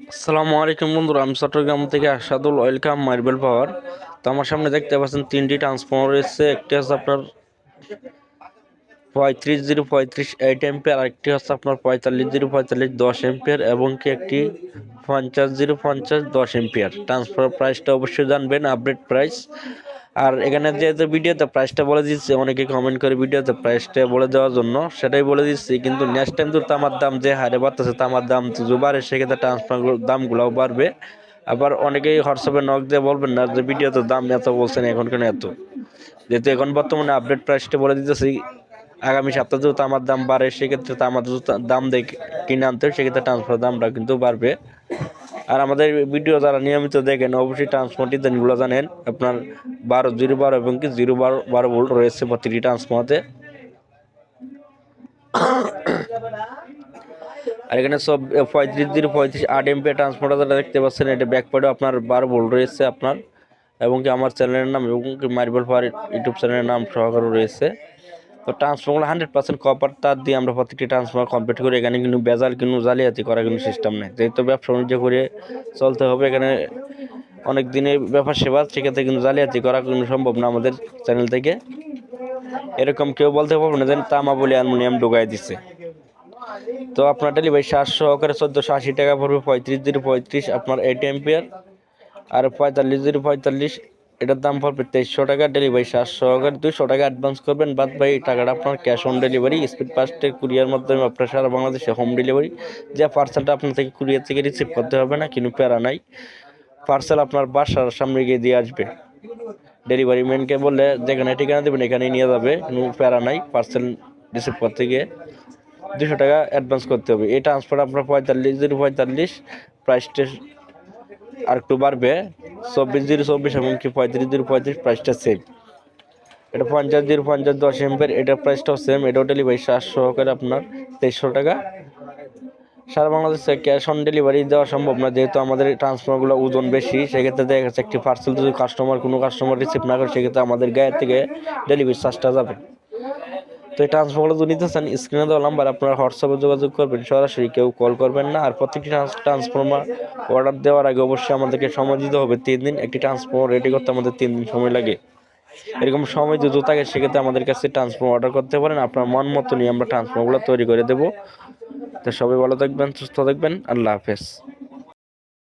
আসসালামু আলাইকুম বন্ধুরা, আমি চট্টগ্রাম থেকে আসাদুল ওয়েলকাম মার্বেল পাওয়ার তো আমার সামনে দেখতে পাচ্ছেন তিনটি ট্রান্সফর্মার রয়েছে, একটি হচ্ছে আপনার পঁয়ত্রিশ জিরো পঁয়ত্রিশ এইট এম্পিয়ার আরেকটি হচ্ছে আপনার পঁয়তাল্লিশ জিরো পঁয়তাল্লিশ দশ এম্পিয়ার এবং কি একটি পঞ্চাশ জিরো পঞ্চাশ দশ এম্পিয়ার ট্রান্সফার প্রাইসটা অবশ্যই জানবেন আপডেট প্রাইস আর এখানে যেহেতু ভিডিওতে প্রাইসটা বলে দিচ্ছি, অনেকে কমেন্ট করে ভিডিওতে প্রাইসটা বলে দেওয়ার জন্য, সেটাই বলে দিচ্ছি। কিন্তু নেক্সট টাইম তো তামার দাম যে হারে বাড়তেছে, তামার দাম যদি বাড়ে, সেক্ষেত্রে ট্রান্সফার দামগুলোও বাড়বে। আবার অনেকেই হোয়াটসঅ্যাপে নক দিয়ে বলবেন না, যে ভিডিওতে দাম এত বলছেন, এখন কেন এত? যেহেতু এখন বর্তমানে আপডেট প্রাইসটা বলে দিতেছি, আগামী সপ্তাহে যদি তামার দাম বাড়ে, সেক্ষেত্রে তামার দাম দেয় কিনে আনতে সেক্ষেত্রে ট্রান্সফার দামটা কিন্তু বাড়বে। আর আমাদের ভিডিও যারা নিয়মিত দেখেন, অবশ্যই ট্রান্সফারটি দামগুলো জানেন। আপনার বারো, জিরো বারো এবং কি জিরো বারো বারো ভোল্ট রয়েছে প্রতিটি ট্রান্সফারতে আর এখানে সব পঁয়ত্রিশ জিরো পঁয়ত্রিশ আট এমপি ট্রান্সফার যারা দেখতে পাচ্ছেন, এটা ব্যাকপার্টে আপনার বারো ভোল্ট রয়েছে আপনার। এবং কি আমার চ্যানেলের নাম এবং কি মার্বেল পাওয়ার ইউটিউব চ্যানেলের নাম সহকারে রয়েছে। তো ট্রান্সফর্মার হান্ড্রেড পার্সেন্ট কপার তার দিয়ে আমরা প্রত্যেকটি ট্রান্সফর্মার কমপ্লিট করি। এখানে কিন্তু বেজাল কিন্তু জালিয়াতি করার কোনো সিস্টেম নেই। যেহেতু ব্যবসা বাণিজ্য করে চলতে হবে, এখানে অনেক দিনের ব্যাপার সেবা সেক্ষেত্রে কিন্তু জালিয়াতি করা কোনো সম্ভব না আমাদের চ্যানেল থেকে। এরকম কেউ বলতে পারব না যে তামা বলে অ্যালুমিনিয়াম ঢোকাই দিচ্ছে তো আপনার ডেলিভারি সাতশো সহকারে চোদ্দোশো আশি টাকা পড়বে, পঁয়ত্রিশ জিরো পঁয়ত্রিশ আপনার এইট এম্পিয়ার আর পঁয়তাল্লিশ জিরো পঁয়তাল্লিশ এটার দাম পড়বে তেইশশো টাকা ডেলিভারি সাতশো সহকারে দুশো টাকা অ্যাডভান্স করবেন। বাদ ভাই এই টাকাটা আপনার ক্যাশ অন ডেলিভারি স্পিড ফাস্টের কুরিয়ার মাধ্যমে আপনার সারা বাংলাদেশে হোম ডেলিভারি যে পার্সেলটা আপনার থেকে কুরিয়ার থেকে রিসিভ করতে হবে না কিন্তু প্যারা নাই। পার্সেল আপনার বাসার সামনে গিয়ে দিয়ে আসবে। ডেলিভারি ম্যানকে বললে যেখানে ঠিকানা দেবেন এখানেই নিয়ে যাবে, কোনো প্যারা নাই পার্সেল রিসিভ করতে গিয়ে। দুশো টাকা অ্যাডভান্স করতে হবে। এই ট্রান্সফার আপনার পঁয়তাল্লিশ, জিরো পঁয়তাল্লিশ প্রাইসটা আর একটু বাড়বে, চব্বিশ জিরো চব্বিশ এবং কি পঁয়ত্রিশ জিরো পঁয়ত্রিশ প্রাইসটা সেম এটা পঞ্চাশ জিরো পঞ্চাশ দশ এমপের এটার প্রাইসটাও সেম এটাও ডেলিভারি সাতশো সহকারে আপনার তেইশশো টাকা। সারা বাংলাদেশে ক্যাশ অন ডেলিভারি দেওয়া সম্ভব না, যেহেতু আমাদের ট্রান্সফারগুলো ওজন বেশি, সেক্ষেত্রে দেখা যাচ্ছে একটি পার্সেল যদি কাস্টমার কোনো কাস্টমার রিসিভ না করে, সেক্ষেত্রে আমাদের গায়ের থেকে ডেলিভারি চার্জটা যাবে। তো এই ট্রান্সফারগুলো যদি নিতে চান স্ক্রিনে দেওয়া নাম্বার আপনারা হোয়াটসঅ্যাপে যোগাযোগ করবেন, সরাসরি কেউ কল করবেন না। আর প্রত্যেকটি ট্রান্সফর্মার অর্ডার দেওয়ার আগে অবশ্যই আমাদেরকে সময় দিতে হবে, তিন দিন। একটি ট্রান্সফর্মার রেডি করতে আমাদের তিন দিন সময় লাগে। এরকম সময় যদি থাকে, সেক্ষেত্রে আমাদের কাছে ট্রান্সফর্মার অর্ডার করতে পারেন। আপনার মন মতো নিয়ে আমরা ট্রান্সফর্মারগুলো তৈরি করে দেবো। তো সবাই ভালো থাকবেন, সুস্থ থাকবেন। আল্লাহ হাফেজ।